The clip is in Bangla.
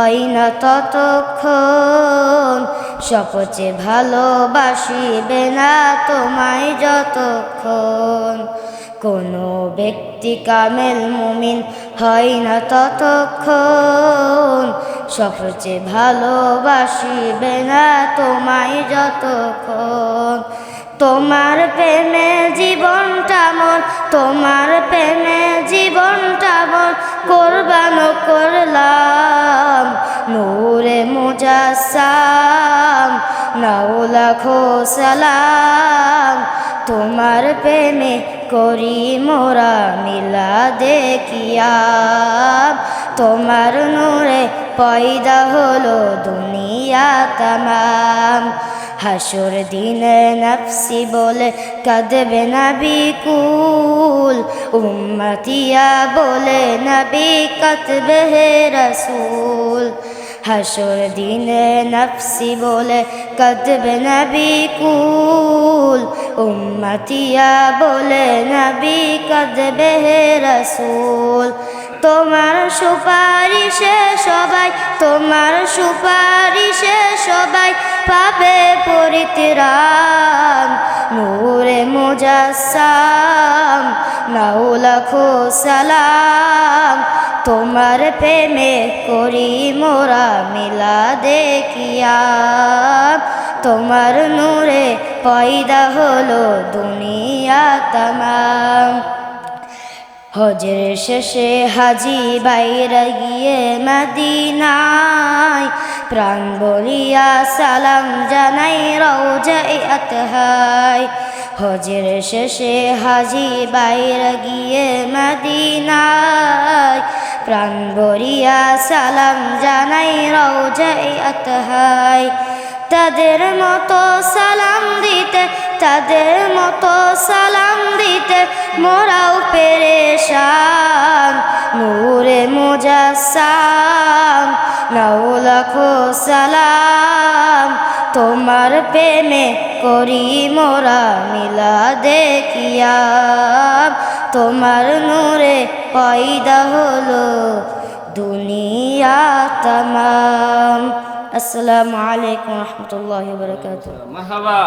হয় না ততক্ষণ। শপথে ভালোবাসিবে না তোমায় যতক্ষণ। কোনো ব্যক্তি কামেল মুমিন হয় না ততক্ষণ। শপথে ভালোবাসিবে না তোমায় যতক্ষণ। তোমার প্রেমে জীবনটা মন তোমার প্রেমে জীবনটা মন কোরবানো করলাম। মুজাসাম নাও লাখো সালাম, তোমার প্রেমে করি মোরা মিলা দেখিয়া তোমার নূরে পয়দা হলো দুনিয়া তামাম। হাসুর দিনে নফসি বলে কাঁদবে নবী কুল, উম্মতিয়া বলে নবী কাতবে রসুল। হাসুর দিনে নফসি বলে কাঁদবে নবী কুল। উম্মতিয়া বলে নবী কাঁদবে রসুল। তোমার সুপারিশে সবাই, তোমার সুপারিশে সবাই পাবে পরিত্রাণ। নূরে মুজাসাম নাও লাখো সালাম তোমার প্রেমে করি মোরা মিলা দেখিয়া। তোমার নূরে পয়দা হলো দুনিয়া তামাম। হজের শেষে হাজি বাইরে গিয়ে মদিনায় প্রাণ বলিয়া সালাম জানাই রৌজাই আতহাই হজের শেষে হাজি বাইরে গিয়ে মদিনায় প্রাণ বলিয়া সালাম জানাই রৌজাই আতহাই তাদের মতো সালাম দিতে, তাদের মতো সালাম দিতে মোরাও পেরেশান। নূরে মুজাসাম নাও লাখো সালাম। তোমার প্রেমে করি মোরা মিলা দেখিয়া তোমার নূরে পয়দা হলো দুনিয়া তামাম। আসসালামু আলাইকুম রহমতুল্লাহ বরকাত মাহবা